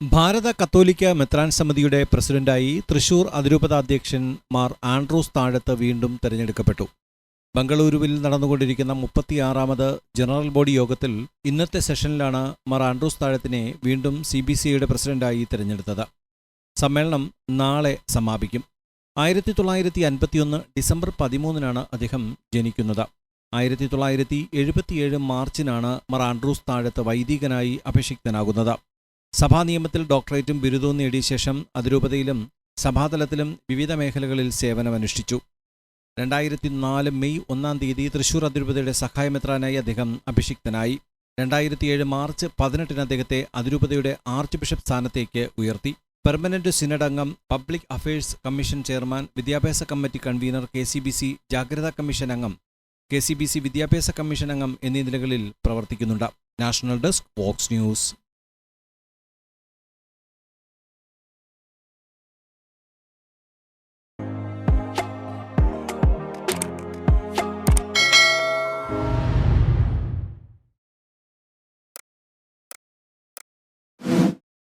ഭാരത കത്തോലിക്ക മെത്രാൻ സമിതിയുടെ പ്രസിഡന്റായി തൃശൂർ അതിരൂപതാധ്യക്ഷൻ മാർ ആൻഡ്രൂസ് താഴത്ത് വീണ്ടും തെരഞ്ഞെടുക്കപ്പെട്ടു. ബംഗളൂരുവിൽ നടന്നുകൊണ്ടിരിക്കുന്ന മുപ്പത്തിയാറാമത് ജനറൽ ബോഡി യോഗത്തിൽ ഇന്നത്തെ സെഷനിലാണ് മാർ ആൻഡ്രൂസ് താഴത്തിനെ വീണ്ടും സി ബി സിയുടെ പ്രസിഡന്റായി തെരഞ്ഞെടുത്തത്. സമ്മേളനം നാളെ സമാപിക്കും. ആയിരത്തി തൊള്ളായിരത്തി അൻപത്തിയൊന്ന് ഡിസംബർ പതിമൂന്നിനാണ് അദ്ദേഹം ജനിക്കുന്നത്. ആയിരത്തി തൊള്ളായിരത്തി എഴുപത്തിയേഴ് മാർച്ചിനാണ് മാർ ആൻഡ്രൂസ് താഴത്ത് വൈദികനായി അഭിഷിക്തനാകുന്നത്. സഭാനിയമത്തിൽ ഡോക്ടറേറ്റും ബിരുദവും നേടിയ ശേഷം അതിരൂപതയിലും സഭാതലത്തിലും വിവിധ മേഖലകളിൽ സേവനമനുഷ്ഠിച്ചു. രണ്ടായിരത്തി നാല് മെയ് ഒന്നാം തീയതി തൃശൂർ അതിരൂപതയുടെ സഹായമെത്രാനായി അദ്ദേഹം അഭിഷിക്തനായി. രണ്ടായിരത്തിയേഴ് മാർച്ച് പതിനെട്ടിന് അദ്ദേഹത്തെ അതിരൂപതയുടെ ആർച്ച് ബിഷപ്പ് സ്ഥാനത്തേക്ക് ഉയർത്തി. പെർമനന്റ് സിനഡ് അംഗം പബ്ലിക് അഫയേഴ്സ് കമ്മീഷൻ ചെയർമാൻ വിദ്യാഭ്യാസ committee convener K C B C ജാഗ്രതാ കമ്മീഷൻ അംഗം കെ സി ബി സി വിദ്യാഭ്യാസ കമ്മീഷൻ അംഗം എന്നീ നിലകളിൽ പ്രവർത്തിക്കുന്നുണ്ട്. National desk Vox news.